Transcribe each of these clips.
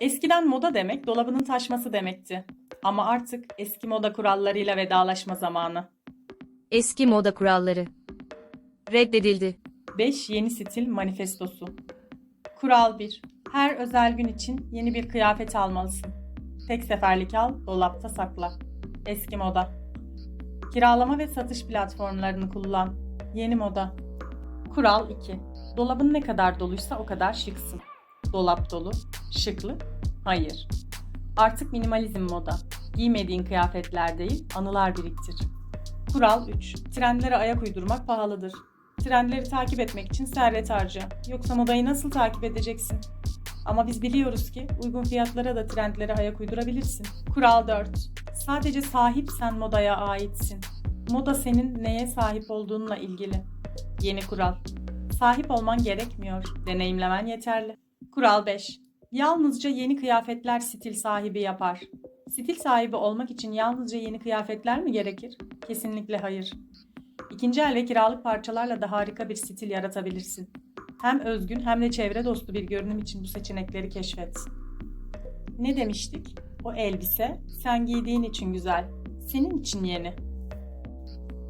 Eskiden moda demek dolabının taşması demekti. Ama artık eski moda kurallarıyla vedalaşma zamanı. Eski moda kuralları. Reddedildi. 5 yeni stil manifestosu. Kural 1. Her özel gün için yeni bir kıyafet almalısın. Tek seferlik al, dolapta sakla. Eski moda. Kiralama ve satış platformlarını kullan. Yeni moda. Kural 2. Dolabın ne kadar doluysa o kadar şıksın. Dolap dolu, şıklı? Hayır. Artık minimalizm moda. Giymediğin kıyafetler değil, anılar biriktir. Kural 3. Trendlere ayak uydurmak pahalıdır. Trendleri takip etmek için servet harca. Yoksa modayı nasıl takip edeceksin? Ama biz biliyoruz ki uygun fiyatlara da trendlere ayak uydurabilirsin. Kural 4. Sadece sahipsen modaya aitsin. Moda senin neye sahip olduğunla ilgili. Yeni kural. Sahip olman gerekmiyor. Deneyimlemen yeterli. Kural 5. Yalnızca yeni kıyafetler stil sahibi yapar. Stil sahibi olmak için yalnızca yeni kıyafetler mi gerekir? Kesinlikle hayır. İkinci el ve kiralık parçalarla da harika bir stil yaratabilirsin. Hem özgün hem de çevre dostu bir görünüm için bu seçenekleri keşfet. Ne demiştik? O elbise sen giydiğin için güzel, senin için yeni.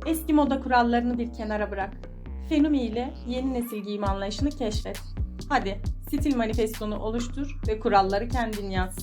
Eski moda kurallarını bir kenara bırak. Fenumi ile yeni nesil giyim anlayışını keşfet. Hadi stil manifestonu oluştur ve kuralları kendin yaz.